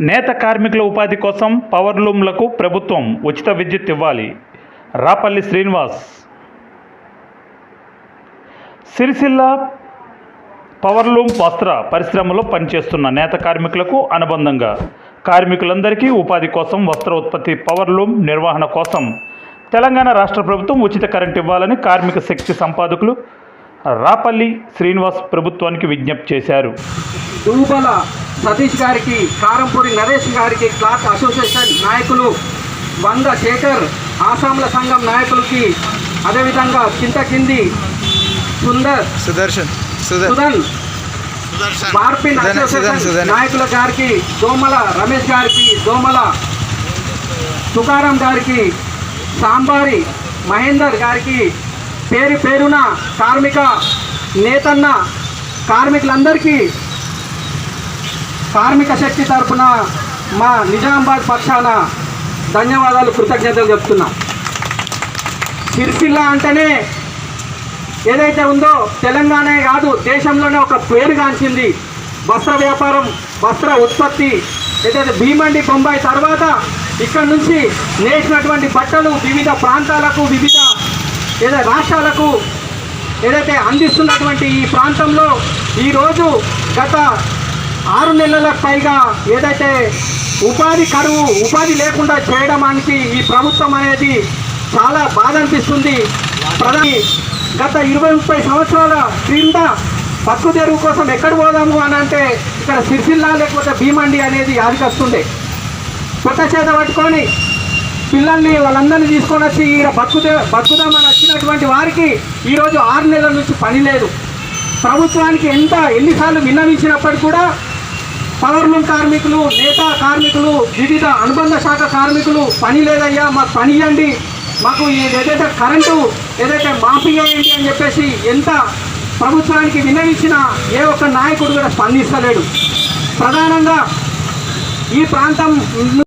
నేత కార్మికుల ఉపాధి కోసం పవర్ లూమ్లకు ప్రభుత్వం ఉచిత విద్యుత్ ఇవ్వాలి. రాపల్లి శ్రీనివాస్. సిరిసిల్ల పవర్లూమ్ వస్త్ర పరిశ్రమలో పనిచేస్తున్న నేత కార్మికులకు అనుబంధంగా కార్మికులందరికీ ఉపాధి కోసం వస్త్ర ఉత్పత్తి పవర్లూమ్ నిర్వహణ కోసం తెలంగాణ రాష్ట్ర ప్రభుత్వం ఉచిత కరెంట్ ఇవ్వాలని కార్మిక శక్తి సంపాదకులు రాపల్లి శ్రీనివాస్ ప్రభుత్వానికి విజ్ఞప్తి చేశారు. సతీష్ గారికి కారంపూడి నరేష్ గారికి క్లాత్ అసోసియేషన్ నాయకులు వంద శేఖర్ ఆసాంల సంఘం నాయకులకి అదేవిధంగా చింతకింది సుందర్ సుదర్శన్ సుదర్ సుధన్ మార్పిన్ అసోసియేషన్. నాయకుల గారికి దోమల రమేష్ గారికి దోమల తుకారాం గారికి సాంబారి మహేందర్ గారికి పేరు పేరున కార్మిక నేతన్న కార్మికులందరికీ కార్మిక శక్తి తరఫున మా నిజామాబాద్ పక్షాన ధన్యవాదాలు కృతజ్ఞతలు చెప్తున్నా. సిరిసిల్ల అంటేనే ఏదైతే ఉందో తెలంగాణే కాదు దేశంలోనే ఒక పేరుగాంచింది వస్త్ర వ్యాపారం వస్త్ర ఉత్పత్తి ఏదైతే భీమండి బొంబాయి తర్వాత ఇక్కడ నుంచి నేసినటువంటి బట్టలు వివిధ ప్రాంతాలకు వివిధ ఏదైతే రాష్ట్రాలకు ఏదైతే అందిస్తున్నటువంటి ఈ ప్రాంతంలో ఈరోజు గత ఆరు నెలలకు పైగా ఏదైతే ఉపాధి కరువు ఉపాధి లేకుండా చేయడానికి ఈ ప్రభుత్వం అనేది చాలా బాధ అనిపిస్తుంది. ప్రధాని గత ఇరవై ముప్పై సంవత్సరాల క్రింద పక్కు తెరువు కోసం ఎక్కడ పోదాము అని అంటే ఇక్కడ సిరిసిల్ల లేకపోతే భీమండి అనేది ఆదికొస్తుండే కొత్త చేత పట్టుకొని పిల్లల్ని వాళ్ళందరినీ తీసుకొని వచ్చి ఈడ బతుకుదే బతుకుదామని వచ్చినటువంటి వారికి ఈరోజు ఆరు నెలల నుంచి పని లేదు. ప్రభుత్వానికి ఎంత ఎన్నిసార్లు విన్నవించినప్పటికీ కూడా పవర్ కార్మికులు నేతా కార్మికులు వివిధ అనుబంధ శాఖ కార్మికులు పని లేదయ్యా మాకు పని ఇవ్వండి మాకు ఏదైతే కరెంటు ఏదైతే మాఫీ అయ్యండి అని చెప్పేసి ఎంత ప్రభుత్వానికి విన్నవించినా ఏ ఒక్క నాయకుడు కూడా స్పందిస్తలేడు. ప్రధానంగా ఈ ప్రాంతం